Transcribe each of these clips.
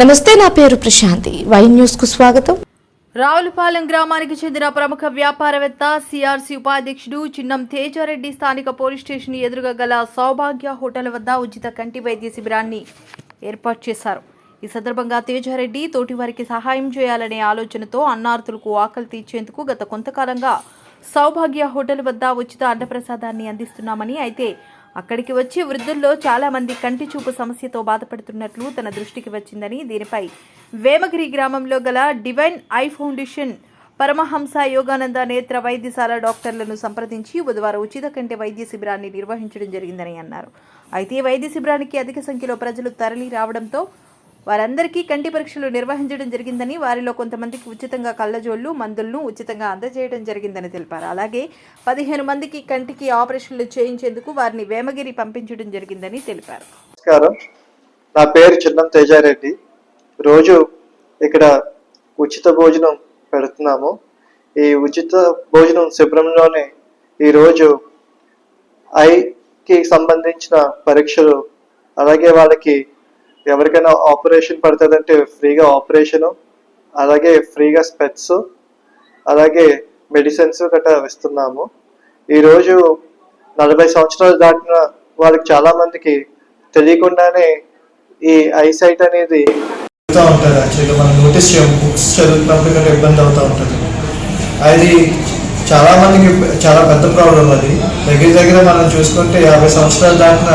నమస్తే నా పేరు ప్రశాంతి. వై న్యూస్కు స్వాగతం. రావులపాలెం గ్రామానికి చెందిన ప్రముఖ వ్యాపారవేత్త సిఆర్సి ఉపాధ్యక్షుడు చిన్నం తేజారెడ్డి స్థానిక పోలీస్ స్టేషన్ ఎదురుగా గల సౌభాగ్య హోటల్ వద్ద ఉచిత కంటి వైద్య శిబిరాన్ని ఏర్పాటు చేశారు. ఈ సందర్భంగా తేజారెడ్డి తోటివారికి సహాయం చేయాలనే ఆలోచనతో అన్నార్థులకు ఆకలి తీర్చేందుకు గత కొంతకాలంగా సౌభాగ్య హోటల్ వద్ద ఉచిత అన్నప్రసాదాన్ని అందిస్తున్నామని అయితే అక్కడికి వచ్చి వృద్ధుల్లో చాలా మంది కంటి చూపు సమస్యతో బాధపడుతున్నట్లు తన దృష్టికి వచ్చిందని దీనిపై వేమగిరి గ్రామంలో గల divine eye foundation Paramahansa Yogananda నేత్ర వైద్యశాల డాక్టర్లను సంప్రదించి బుధవారం ఉచిత కంటి వైద్య శిబిరాన్ని నిర్వహించడం జరిగిందని అన్నారు. అయితే వైద్య శిబిరానికి అధిక సంఖ్యలో ప్రజలు తరలి రావడంతో వారందరికీ కంటి పరీక్షలు నిర్వహించడం జరిగిందని వారిలో కొంతమందికి ఉచితంగా కళ్ళజోళ్ళు మందులను ఉచితంగా అందజేయడం జరిగిందని తెలిపారు. అలాగే పదిహేను మందికి కంటికి ఆపరేషన్లు చేయించేందుకు వారిని వేమగిరి పంపించడం జరిగిందని తెలిపారు. నమస్కారం. నా పేరు చిన్నం తేజారెడ్డి. రోజు ఇక్కడ ఉచిత భోజనం పెడుతున్నాము. ఈ ఉచిత భోజనం శిబిరంలోనే ఈరోజు ఐకి సంబంధించిన పరీక్షలు అలాగే వాళ్ళకి ఎవరికైనా ఆపరేషన్ పడుతుందంటే ఫ్రీగా ఆపరేషను అలాగే ఫ్రీగా స్పెట్స్ అలాగే మెడిసిన్స్ గట్రా ఇస్తున్నాము. ఈరోజు నలభై సంవత్సరాలు దాటిన వాళ్ళకి చాలా మందికి తెలియకుండానే ఈ ఐసైట్ అనేది ఉంటుంది యాక్చువల్గా. మనం నోటీస్ బుక్స్ చదువుతున్నప్పుడు ఇబ్బంది అవుతూ ఉంటుంది. అది చాలా మందికి చాలా పెద్ద ప్రాబ్లం అది. దగ్గర దగ్గర మనం చూసుకుంటే యాభై సంవత్సరాలు దాటిన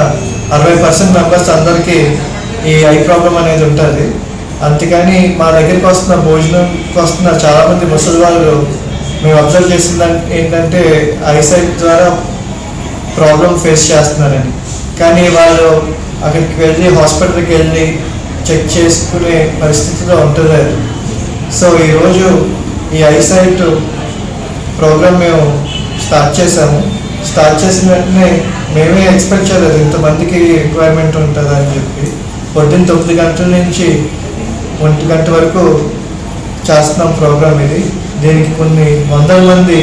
అరవై పర్సెంట్ మెంబర్స్ అందరికీ ఈ ఐ ప్రాబ్లం అనేది ఉంటుంది. అంతేకాని మా దగ్గరికి వస్తున్న భోజనంకి వస్తున్న చాలామంది ముసలి వాళ్ళు మేము అబ్జర్వ్ చేసిన ఏంటంటే ఐసైట్ ద్వారా ప్రాబ్లం ఫేస్ చేస్తున్నారని. కానీ వాళ్ళు అక్కడికి వెళ్ళి హాస్పిటల్కి వెళ్ళి చెక్ చేసుకునే పరిస్థితిలో ఉంటున్నారు సో ఈరోజు ఈ ఐసైట్ ప్రోగ్రామ్ మేము స్టార్ట్ చేసాము స్టార్ట్ చేసిన వెంటనే మేమే ఎక్స్పెక్ట్ చేయలేదు ఇంతమందికి రిక్వైర్మెంట్ ఉంటుంది అని చెప్పి. పొద్దున్న తొమ్మిది గంటల నుంచి ఒంటి గంట వరకు చేస్తున్నాం ప్రోగ్రామ్ ఇది. దీనికి కొన్ని వందల మంది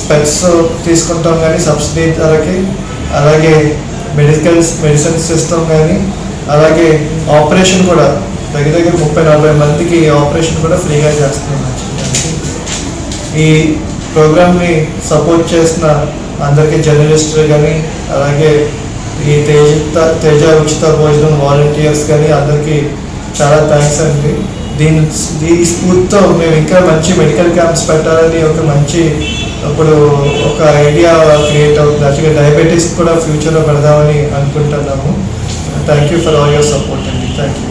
స్పెక్స్ తీసుకుంటాం కానీ సబ్సిడీ ధరకి అలాగే మెడికల్స్ మెడిసిన్స్ ఇస్తాం కానీ అలాగే ఆపరేషన్ కూడా దగ్గర దగ్గర ముప్పై నలభై మందికి ఆపరేషన్ కూడా ఫ్రీగా చేస్తున్నాం. ఈ ప్రోగ్రామ్ని సపోర్ట్ చేసిన అందరికీ జర్నలిస్టులు కానీ అలాగే ఈ తేజ తేజ ఉచిత భోజనం వాలంటీర్స్ కానీ అందరికీ చాలా థ్యాంక్స్ అండి. దీని ఈ స్ఫూర్తితో మేము ఇంకా మంచి మెడికల్ క్యాంప్స్ పెట్టాలని ఒక మంచి ఇప్పుడు ఒక ఐడియా క్రియేట్ అవుతుంది. యాక్చువల్గా డయాబెటీస్ కూడా ఫ్యూచర్లో పెడదామని అనుకుంటున్నాము. Thank you for all your support అండి. Thank you